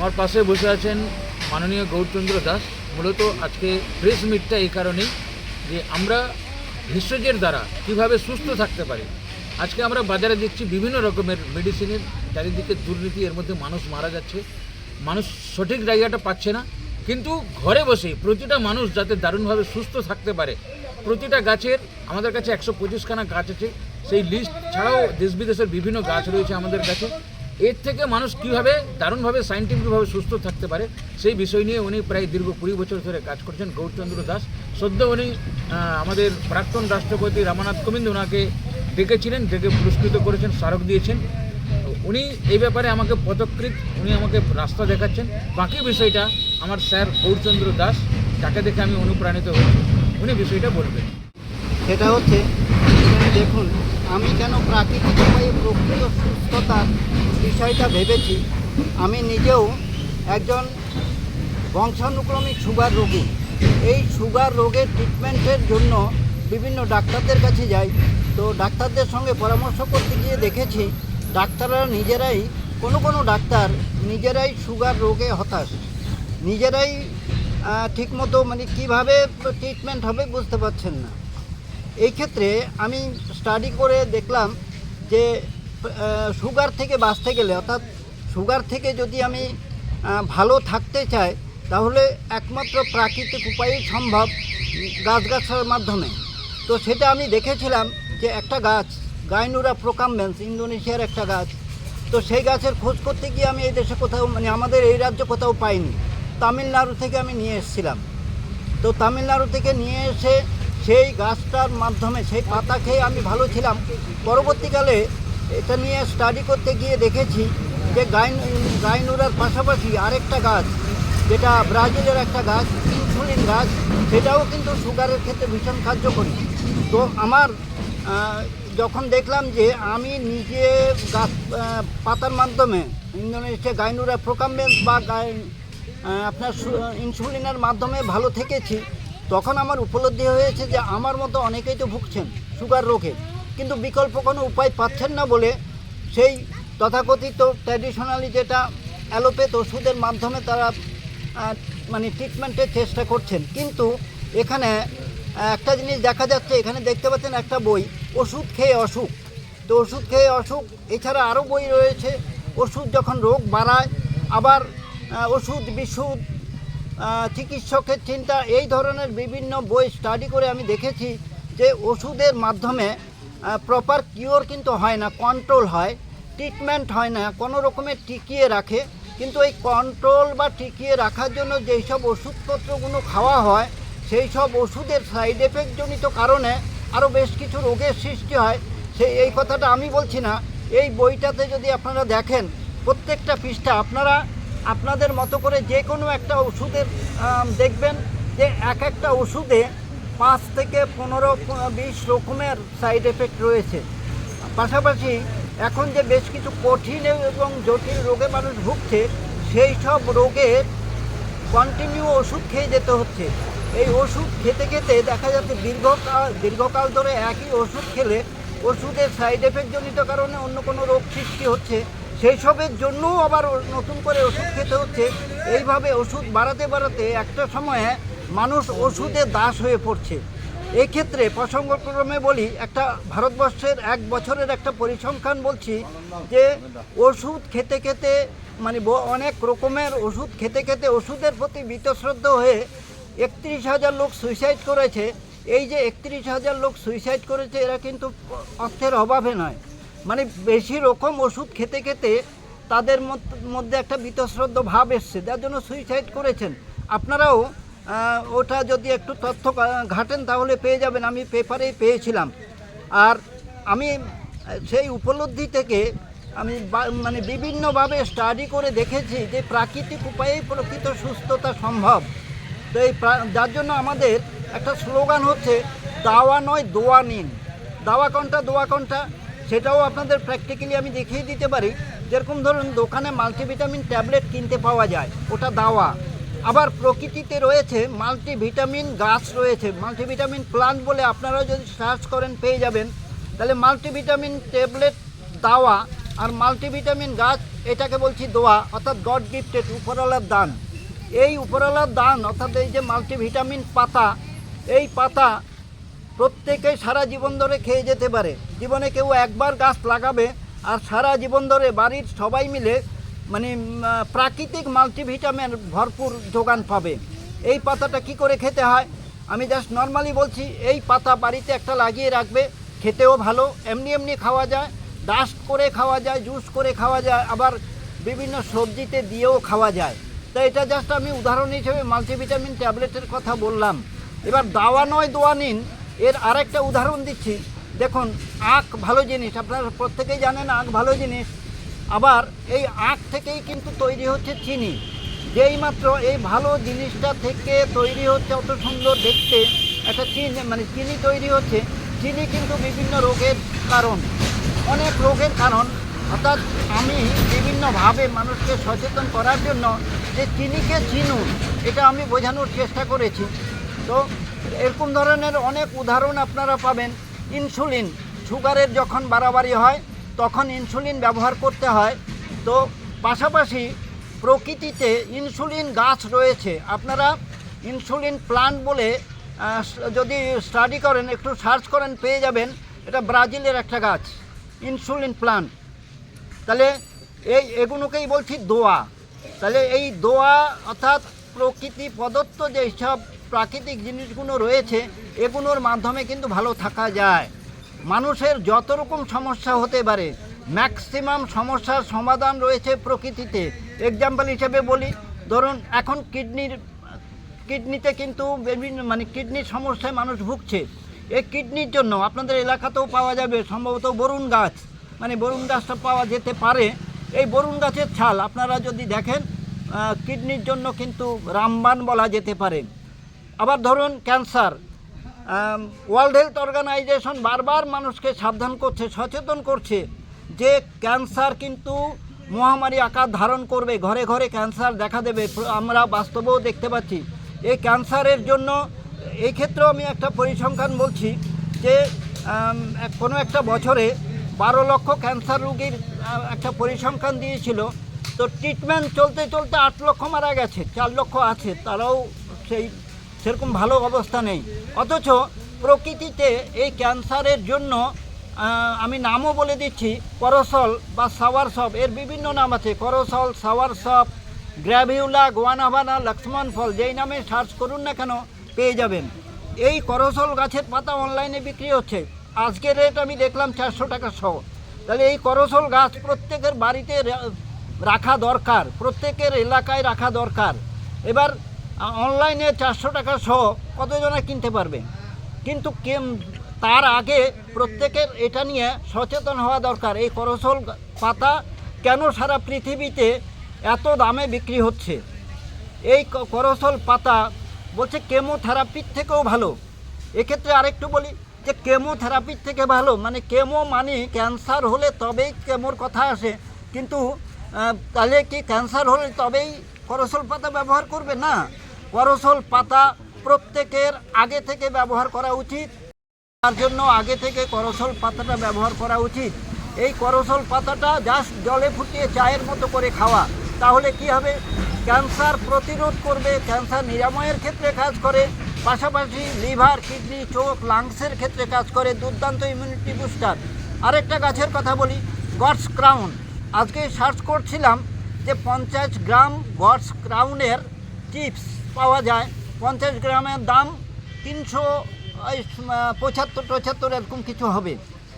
আমার পাশে বসে আছেন মাননীয় গৌরচন্দ্র দাস। মূলত আজকে প্রেস মিটটা এই কারণেই যে আমরা ভেষজের দ্বারা কীভাবে সুস্থ থাকতে পারি। আজকে আমরা বাজারে দেখছি বিভিন্ন রকমের মেডিসিনের চারিদিকে দুর্নীতি, এর মধ্যে মানুষ মারা যাচ্ছে। মানুষ সঠিক জায়গাটা পাচ্ছে না। কিন্তু ঘরে বসে প্রতিটা মানুষ যাতে দারুণভাবে সুস্থ থাকতে পারে, প্রতিটা গাছের, আমাদের কাছে একশো পঁচিশখানা গাছ আছে। সেই লিস্ট ছাড়াও দেশ বিদেশের বিভিন্ন গাছ রয়েছে আমাদের কাছে। এর থেকে মানুষ কীভাবে দারুণভাবে সাইন্টিফিকভাবে সুস্থ থাকতে পারে, সেই বিষয় নিয়ে উনি প্রায় দীর্ঘ কুড়ি বছর ধরে কাজ করছেন গৌরচন্দ্র দাস। সদ্য উনি আমাদের প্রাক্তন রাষ্ট্রপতি রামনাথ কোবিন্দ ওনাকে ডেকেছিলেন, ডেকে পুরস্কৃত করেছেন, স্মারক দিয়েছেন। উনি এই ব্যাপারে আমাকে পদকৃত, উনি আমাকে রাস্তা দেখাচ্ছেন। বাকি বিষয়টা আমার স্যার গৌরচন্দ্র দাস, যাকে দেখে আমি অনুপ্রাণিত হয়েছি। উনি বিষয়টা বলবেন। সেটা হচ্ছে দেখুন, আমি কেন প্রাকৃতিক উপায়ে প্রকৃত সুস্থতার বিষয়টা ভেবেছি? আমি নিজেও একজন বংশানুক্রমিক সুগার রোগী। এই সুগার রোগের ট্রিটমেন্টের জন্য বিভিন্ন ডাক্তারদের কাছে যাই। তো ডাক্তারদের সঙ্গে পরামর্শ করতে গিয়ে দেখেছি, ডাক্তাররা নিজেরাই, কোনো কোনো ডাক্তার নিজেরাই সুগার রোগে হতাশ। নিজেরাই ঠিকমতো মানে কীভাবে ট্রিটমেন্ট হবে বুঝতে পারছেন না। এই ক্ষেত্রে আমি স্টাডি করে দেখলাম যে সুগার থেকে বাঁচতে গেলে, অর্থাৎ সুগার থেকে যদি আমি ভালো থাকতে চাই, তাহলে একমাত্র প্রাকৃতিক উপায়ই সম্ভব গাছগাছার মাধ্যমে। তো সেটা আমি দেখেছিলাম যে একটা গাছ, গাইনুরা প্রোকামবেন্স, ইন্দোনেশিয়ার একটা গাছ। তো সেই গাছের খোঁজ করতে গিয়ে আমি এই দেশে কোথাও মানে আমাদের এই রাজ্যে কোথাও পাইনি। তামিলনাড়ু থেকে আমি নিয়ে এসেছিলাম। তো তামিলনাড়ু থেকে নিয়ে এসে সেই গাছটার মাধ্যমে, সেই পাতা খেয়ে আমি ভালো ছিলাম। পরবর্তীকালে এটা নিয়ে স্টাডি করতে গিয়ে দেখেছি যে গাইন, গাইনুরার পাশাপাশি আরেকটা গাছ, যেটা ব্রাজিলের একটা গাছ, ইনসুলিন গাছ, সেটাও কিন্তু সুগারের ক্ষেত্রে ভীষণ কার্যকরী। তো আমার যখন দেখলাম যে আমি নিজে গাছ পাতার মাধ্যমে ইন্দোনেশিয়া গাইনুরা প্রোকামবেন্স বা আপনার ইনসুলিনের মাধ্যমে ভালো থেকেছি তখন আমার উপলব্ধি হয়েছে যে আমার মতো অনেকেই তো ভুগছেন সুগার রোগে কিন্তু বিকল্প কোনো উপায় পাচ্ছেন না বলে সেই তথাকথিত ট্র্যাডিশনালি যেটা অ্যালোপ্যাথ ওষুধের মাধ্যমে তারা মানে ট্রিটমেন্টের চেষ্টা করছেন। কিন্তু এখানে একটা জিনিস দেখা যাচ্ছে এখানে দেখতে পাচ্ছেন একটা বই ওষুধ খেয়ে অসুখ। তো ওষুধ খেয়ে অসুখ এছাড়া আরও বই রয়েছে ওষুধ যখন রোগ বাড়ায় আবার ওষুধ বিশুদ্ধ আহ, চিকিৎসকের চিন্তা, এই ধরনের বিভিন্ন বই স্টাডি করে আমি দেখেছি যে ওষুধের মাধ্যমে প্রপার কিওর কিন্তু হয় না কন্ট্রোল হয় ট্রিটমেন্ট হয় না, কোনো রকমের টিকিয়ে রাখে। কিন্তু এই কন্ট্রোল বা টিকিয়ে রাখার জন্য যেই সব ওষুধপত্রগুলো খাওয়া হয় সেই সব ওষুধের সাইড এফেক্টজনিত কারণে আরও বেশ কিছু রোগের সৃষ্টি হয়। সেই এই কথাটা আমি বলছি না। এই বইটাতে যদি আপনারা দেখেন, প্রত্যেকটা পৃষ্ঠা আপনারা আপনাদের মতো করে যে কোনো একটা ওষুধের দেখবেন যে এক একটা ওষুধে পাঁচ থেকে পনেরো বিশ রকমের সাইড এফেক্ট রয়েছে। পাশাপাশি এখন যে বেশ কিছু কঠিন এবং জটিল রোগে মানুষ ভুগছে, সেই সব রোগের কন্টিনিউ ওষুধ খেয়ে যেতে হচ্ছে। এই ওষুধ খেতে খেতে দেখা যাচ্ছে দীর্ঘকাল দীর্ঘকাল ধরে একই ওষুধ খেলে ওষুধের সাইড এফেক্টজনিত কারণে অন্য কোনো রোগ সৃষ্টি হচ্ছে। সেই সবের জন্যও আবার নতুন করে ওষুধ খেতে হচ্ছে। এইভাবে ওষুধ বাড়াতে বাড়াতে একটা সময়ে মানুষ ওষুধে দাস হয়ে পড়ছে। এই ক্ষেত্রে প্রসঙ্গক্রমে বলি, একটা ভারতবর্ষের এক বছরের একটা পরিসংখ্যান বলছি যে, ওষুধ খেতে খেতে মানে অনেক রকমের ওষুধ খেতে খেতে ওষুধের প্রতি বীতশ্রদ্ধ হয়ে একত্রিশ হাজার লোক সুইসাইড করেছে। এই যে একত্রিশ হাজার লোক সুইসাইড করেছে, এরা কিন্তু অর্থের অভাবে নয়। মানে বেশি রকম ওষুধ খেতে খেতে তাদের মধ্য- একটা বীতশ্রদ্ধ ভাব এসছে, যার জন্য সুইসাইড করেছেন। আপনারাও ওটা যদি একটু তথ্য ঘাটেন তাহলে পেয়ে যাবেন, আমি পেপারেই পেয়েছিলাম। আর আমি, সেই উপলব্ধি থেকে আমি মানে বিভিন্নভাবে স্টাডি করে দেখেছি যে প্রাকৃতিক উপায়েই প্রকৃত সুস্থতা সম্ভব। তো এই যার জন্য আমাদের একটা স্লোগান হচ্ছে, দাওয়া নয়, দোয়া নিন। দাওয়া কোনটা, দোয়া কোনটা? সেটাও আপনাদের প্র্যাকটিক্যালি আমি দেখিয়ে দিতে পারি, যেরকম ধরুন দোকানে মাল্টিভিটামিন ট্যাবলেট কিনতে পাওয়া যায়, ওটা দাওয়া। আবার প্রকৃতিতে রয়েছে মাল্টিভিটামিন গাছ রয়েছে মাল্টিভিটামিন প্লান্ট বলে আপনারা যদি সার্চ করেন পেয়ে যাবেন। তাহলে মাল্টিভিটামিন ট্যাবলেট দাওয়া আর মাল্টিভিটামিন গাছ, এটাকে বলছি দোয়া, অর্থাৎ গড গিফটেড উপরওয়ালার দান। এই উপরওয়ালার দান, অর্থাৎ এই যে মাল্টিভিটামিন পাতা, এই পাতা প্রত্যেকে সারা জীবন ধরে খেয়ে যেতে পারে। জীবনে কেউ একবার গাছ লাগাবে আর সারা জীবন ধরে বাড়ির সবাই মিলে মানে প্রাকৃতিক মাল্টিভিটামিন ভরপুর যোগান পাবে। এই পাতাটা কি করে খেতে হয়? আমি জাস্ট নর্মালি বলছি, এই পাতা বাড়িতে একটা লাগিয়ে রাখবে, খেতেও ভালো, এমনি এমনি খাওয়া যায় ডাস্ট করে খাওয়া যায় জুস করে খাওয়া যায়, আবার বিভিন্ন সবজিতে দিয়েও খাওয়া যায়। তো এটা জাস্ট আমি উদাহরণ হিসেবে মাল্টিভিটামিন ট্যাবলেটের কথা বললাম। এবার দাওয়া নয়, দোয়া নিন। এর আরেকটা উদাহরণ দিচ্ছি। দেখুন, আখ ভালো জিনিস, আপনারা প্রত্যেকেই জানেন আখ ভালো জিনিস। আবার এই আখ থেকেই কিন্তু তৈরি হচ্ছে চিনি। যেই মাত্র এই ভালো জিনিসটা থেকে তৈরি হচ্ছে, অত সুন্দর দেখতে, একটা চিনি মানে চিনি তৈরি হচ্ছে, চিনি কিন্তু বিভিন্ন রোগের কারণ। অনেক রোগের কারণ। অর্থাৎ আমি বিভিন্নভাবে মানুষকে সচেতন করার জন্য যে চিনিকে চিনুন, এটা আমি বোঝানোর চেষ্টা করেছি। তো এরকম ধরনের অনেক উদাহরণ আপনারা পাবেন। ইনসুলিন, সুগারের যখন বাড়াবাড়ি হয়, তখন ইনসুলিন ব্যবহার করতে হয়। তো পাশাপাশি প্রকৃতিতে ইনসুলিন গাছ রয়েছে। আপনারা ইনসুলিন প্লান্ট বলে যদি স্টাডি করেন, একটু সার্চ করেন, পেয়ে যাবেন। এটা ব্রাজিলের একটা গাছ, ইনসুলিন প্লান্ট। তাহলে এই, এগুলোকেই বলছি দোয়া। তাহলে এই দোয়া অর্থাৎ প্রকৃতি প্রদত্ত যে সব প্রাকৃতিক জিনিসগুলো রয়েছে, এগুলোর মাধ্যমে কিন্তু ভালো থাকা যায়। মানুষের যত রকম সমস্যা হতে পারে ম্যাক্সিমাম সমস্যার সমাধান রয়েছে প্রকৃতিতে। এক্সাম্পল হিসেবে বলি, ধরুন এখন কিডনির কিডনিতে কিন্তু বিভিন্ন মানে কিডনির সমস্যায় মানুষ ভুগছে। এই কিডনির জন্য আপনাদের এলাকাতেও পাওয়া যাবে, সম্ভবত বরুণ গাছ। মানে বরুণ গাছটা পাওয়া যেতে পারে। এই বরুণ গাছের ছাল আপনারা যদি দেখেন কিডনির জন্য কিন্তু রামবান বলা যেতে পারে। আবার ধরুন ক্যান্সার ওয়ার্ল্ড হেলথ অর্গানাইজেশন বারবার মানুষকে সাবধান করছে, সচেতন করছে যে ক্যান্সার কিন্তু মহামারী আকার ধারণ করবে, ঘরে ঘরে ক্যান্সার দেখা দেবে। আমরা বাস্তবেও দেখতে পাচ্ছি। এই ক্যান্সারের জন্য এই ক্ষেত্রেও আমি একটা পরিসংখ্যান বলছি যে কোনো একটা বছরে বারো লক্ষ ক্যান্সার রোগীর একটা পরিসংখ্যান দিয়েছিল। তো ট্রিটমেন্ট চলতে চলতে আট লক্ষ মারা গেছে, চার লক্ষ আছে। তারাও সেই সেরকম ভালো অবস্থা নেই। অথচ প্রকৃতিতে এই ক্যান্সারের জন্য আমি নামও বলে দিচ্ছি, করসল বা সাওয়ার সপ এর বিভিন্ন নাম আছে। করসল, soursop graviola guanabana Lakshman ফল, যেই নামে সার্চ করুন না কেন, পেয়ে যাবেন। এই করসল গাছের পাতা অনলাইনে বিক্রি হচ্ছে। আজকের রেট আমি দেখলাম চারশো টাকা সহ। তাহলে এই করসল গাছ প্রত্যেকের বাড়িতে রাখা দরকার, প্রত্যেকের এলাকায় রাখা দরকার। এবার অনলাইনে চারশো টাকা সহ কতজনে কিনতে পারবে? কিন্তু কেম তার আগে প্রত্যেকের এটা নিয়ে সচেতন হওয়া দরকার। এই করসল পাতা কেন সারা পৃথিবীতে এত দামে বিক্রি হচ্ছে? এই করসল পাতা বলছে কেমোথেরাপির থেকেও ভালো। এক্ষেত্রে আরেকটু বলি যে কেমোথেরাপির থেকে ভালো। মানে কেমো মানে ক্যান্সার হলে তবেই কেমোর কথা আসে। কিন্তু তাহলে কি ক্যান্সার হলে তবেই করসল পাতা ব্যবহার করবে? না। করসল পাতা প্রত্যেকের আগে থেকে ব্যবহার করা উচিত। তার জন্য আগে থেকে করসল পাতাটা ব্যবহার করা উচিত। এই করসল পাতাটা জাস্ট জলে ফুটিয়ে চায়ের মতো করে খাওয়া। তাহলে কি হবে? ক্যান্সার প্রতিরোধ করবে, ক্যান্সার নিরাময়ের ক্ষেত্রে কাজ করে। পাশাপাশি লিভার, কিডনি, চোখ, লাংসের ক্ষেত্রে কাজ করে, দুর্দান্ত ইমিউনিটি বুস্টার আরেকটা গাছের কথা বলি, গডস ক্রাউন। আজকে সার্চ করছিলাম যে পঞ্চাশ গ্রাম গডস ক্রাউনের চিপস পাওয়া যায়। পঞ্চাশ গ্রামের দাম তিনশো পঁচাত্তর টচাত্তর এরকম কিছু হবে।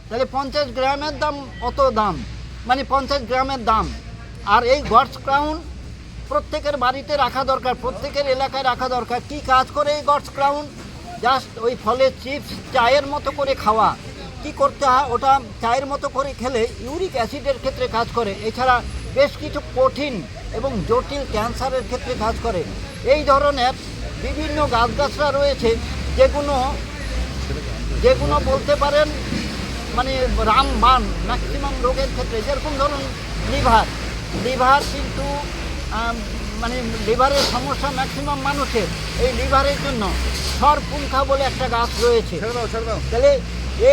তাহলে পঞ্চাশ গ্রামের দাম অত দাম? মানে পঞ্চাশ গ্রামের দাম। আর এই গডস ক্রাউন প্রত্যেকের বাড়িতে রাখা দরকার, প্রত্যেকের এলাকায় রাখা দরকার। কি কাজ করে এই গডস ক্রাউন? জাস্ট ওই ফলের চিপস, চায়ের মতো করে খাওয়া। কি করতে হয়? ওটা চায়ের মতো করে খেলে ইউরিক অ্যাসিডের ক্ষেত্রে কাজ করে। এছাড়া বেশ কিছু কঠিন এবং জটিল ক্যান্সারের ক্ষেত্রে কাজ করে। এই ধরনের বিভিন্ন গাছগাছরা রয়েছে যেগুলো যেগুলো বলতে পারেন মানে রামবান ম্যাক্সিমাম রোগের ক্ষেত্রে। যেরকম ধরুন লিভার। লিভার কিন্তু মানে লিভারের সমস্যা ম্যাক্সিমাম মানুষের। এই লিভারের জন্য সরপুঙ্খা বলে একটা গাছ রয়েছে। তাহলে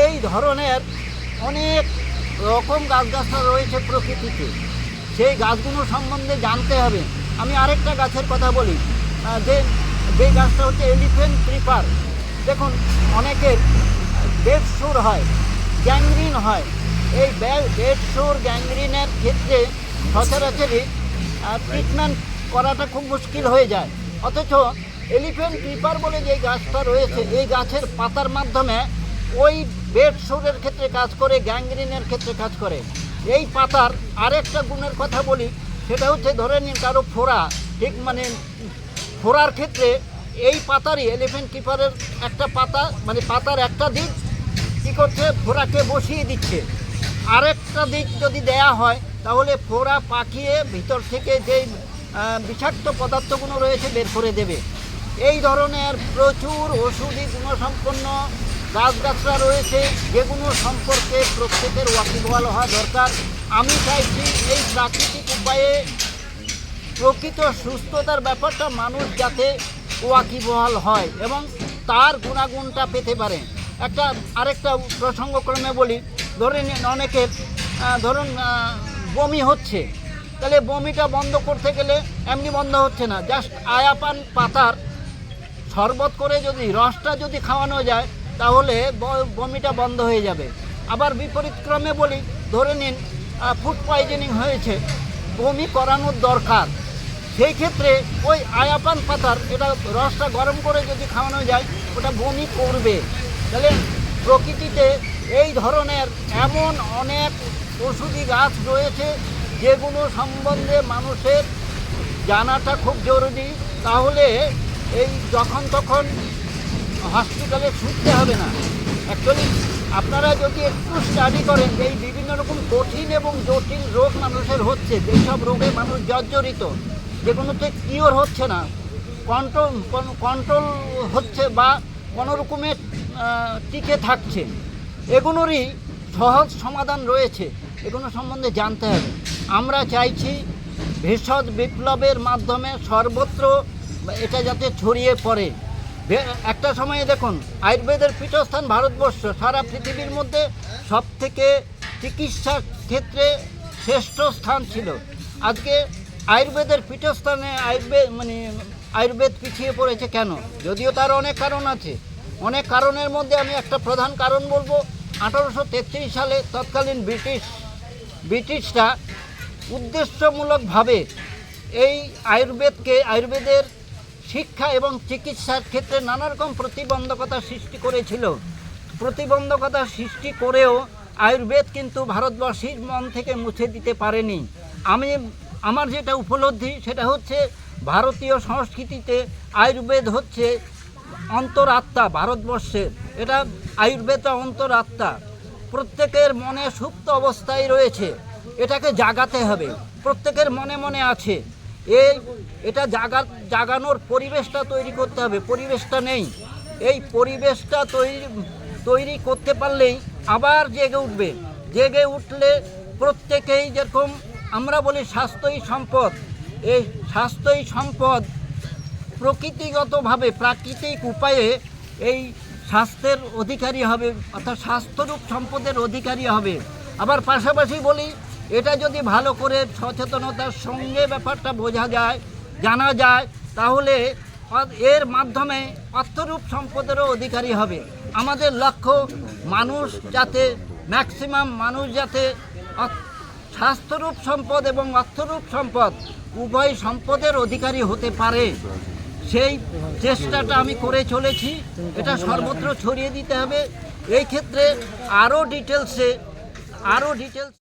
এই ধরনের অনেক রকম গাছগাছরা রয়েছে প্রকৃতিতে। সেই গাছগুলো সম্বন্ধে জানতে হবে, আমি আরেকটা গাছের কথা বলি। যে যে গাছটা হচ্ছে এলিফেন্ট ক্রিপার দেখুন, অনেকের বেড সুর হয় গ্যাংগ্রিন হয়। এই বেড সুর গ্যাংগ্রিনের ক্ষেত্রে সচরাচরই ট্রিটমেন্ট করাটা খুব মুশকিল হয়ে যায়। অথচ এলিফেন্ট ক্রিপার বলে যে গাছটা রয়েছে, এই গাছের পাতার মাধ্যমে ওই বেড সুরের ক্ষেত্রে কাজ করে গ্যাংগ্রিনের ক্ষেত্রে কাজ করে। এই পাতার আরেকটা গুণের কথা বলি, সেটা হচ্ছে ধরে নিন কারও ফোড়া, ঠিক মানে ফোড়ার ক্ষেত্রে এই পাতারই এলিফেন্ট কিপারের একটা পাতা মানে পাতার একটা দিক কী করছে? ফোড়াকে বসিয়ে দিচ্ছে। আরেকটা দিক যদি দেয়া হয়, তাহলে ফোড়া পাকিয়ে ভিতর থেকে যেই বিষাক্ত পদার্থগুলো রয়েছে বের করে দেবে। এই ধরনের প্রচুর ওষুধি গুণসম্পন্ন গাছগাছরা রয়েছে যেগুলো সম্পর্কে প্রত্যেকের ওয়াকিবহাল হওয়া দরকার। আমি চাইছি এই প্রাকৃতিক উপায়ে প্রকৃত সুস্থতার ব্যাপারটা মানুষ যাতে ওয়াকিবহাল হয় এবং তার গুণাগুণটা পেতে পারে। একটা আরেকটা প্রসঙ্গক্রমে বলি, ধরে নিন অনেকের ধরুন বমি হচ্ছে, তাহলে বমিটা বন্ধ করতে গেলে এমনি বন্ধ হচ্ছে না। জাস্ট আয়াপান পাতার শরবত করে যদি, রসটা যদি খাওয়ানো যায় তাহলে বমিটা বন্ধ হয়ে যাবে। আবার বিপরীত ক্রমে বলি, ধরে নিন ফুড পয়জনিং হয়েছে, বমি করানোর দরকার। সেই ক্ষেত্রে ওই আয়াপান পাতার এটা রসটা গরম করে যদি খাওয়ানো যায়, ওটা বমি করবে। তাহলে প্রকৃতিতে এই ধরনের এমন অনেক ওষুধি গাছ রয়েছে, যেগুলো সম্বন্ধে মানুষের জানাটা খুব জরুরি। তাহলে এই যখন তখন হসপিটালে ছুটতে হবে না। অ্যাকচুয়ালি আপনারা যদি একটু স্টাডি করেন এই বিভিন্ন রকম কঠিন এবং জটিল রোগ মানুষের হচ্ছে, যেসব রোগে মানুষ জর্জরিত, যেগুলোতে কিওর হচ্ছে না কন্ট্রোল কন্ট্রোল হচ্ছে বা কোনো রকমের টিকে থাকছে, এগুলোরই সহজ সমাধান রয়েছে। এগুলো সম্বন্ধে জানতে হবে। আমরা চাইছি ভেষজ বিপ্লবের মাধ্যমে সর্বত্র এটা যাতে ছড়িয়ে পড়ে। একটা সময়ে দেখুন, আয়ুর্বেদের পীঠস্থান ভারতবর্ষ, সারা পৃথিবীর মধ্যে সব থেকে চিকিৎসার ক্ষেত্রে শ্রেষ্ঠ স্থান ছিল। আজকে আয়ুর্বেদের পীঠস্থানে আয়ুর্বেদ মানে আয়ুর্বেদ পিছিয়ে পড়েছে কেন? যদিও তার অনেক কারণ আছে। অনেক কারণের মধ্যে আমি একটা প্রধান কারণ বলব। আঠারোশো তেত্রিশ সালে তৎকালীন ব্রিটিশ, ব্রিটিশরা উদ্দেশ্যমূলকভাবে এই আয়ুর্বেদকে, আয়ুর্বেদের শিক্ষা এবং চিকিৎসার ক্ষেত্রে নানা রকম প্রতিবন্ধকতা সৃষ্টি করেছিল। প্রতিবন্ধকতা সৃষ্টি করেও আয়ুর্বেদ কিন্তু ভারতবাসীর মন থেকে মুছে দিতে পারেনি। আমি, আমার যেটা উপলব্ধি সেটা হচ্ছে ভারতীয় সংস্কৃতিতে আয়ুর্বেদ হচ্ছে অন্তরাত্মা ভারতবর্ষের। এটা আয়ুর্বেদটা অন্তরাত্মা। প্রত্যেকের মনে সুপ্ত অবস্থায় রয়েছে। এটাকে জাগাতে হবে। প্রত্যেকের মনে মনে আছে। এই এটা জাগা জাগানোর পরিবেশটা তৈরি করতে হবে, পরিবেশটা নেই। এই পরিবেশটা তৈরি তৈরি করতে পারলেই আবার জেগে উঠবে। জেগে উঠলে প্রত্যেকেই যেরকম আমরা বলি স্বাস্থ্যই সম্পদ। এই স্বাস্থ্যই সম্পদ প্রকৃতিগতভাবে, প্রাকৃতিক উপায়ে এই স্বাস্থ্যের অধিকারী হবে, অর্থাৎ স্বাস্থ্যরূপ সম্পদের অধিকারী হবে। আবার পাশাপাশি বলি এটা যদি ভালো করে সচেতনতার সঙ্গে ব্যাপারটা বোঝা যায়, জানা যায়, তাহলে এর মাধ্যমে অর্থরূপ সম্পদেরও অধিকারী হবে। আমাদের লক্ষ্য মানুষ যাতে ম্যাক্সিমাম মানুষ যাতে স্বাস্থ্যরূপ সম্পদ এবং অর্থরূপ সম্পদ উভয় সম্পদের অধিকারী হতে পারে। সেই চেষ্টাটা আমি করে চলেছি। এটা সর্বত্র ছড়িয়ে দিতে হবে। এই ক্ষেত্রে আরও ডিটেলসে আরও ডিটেলস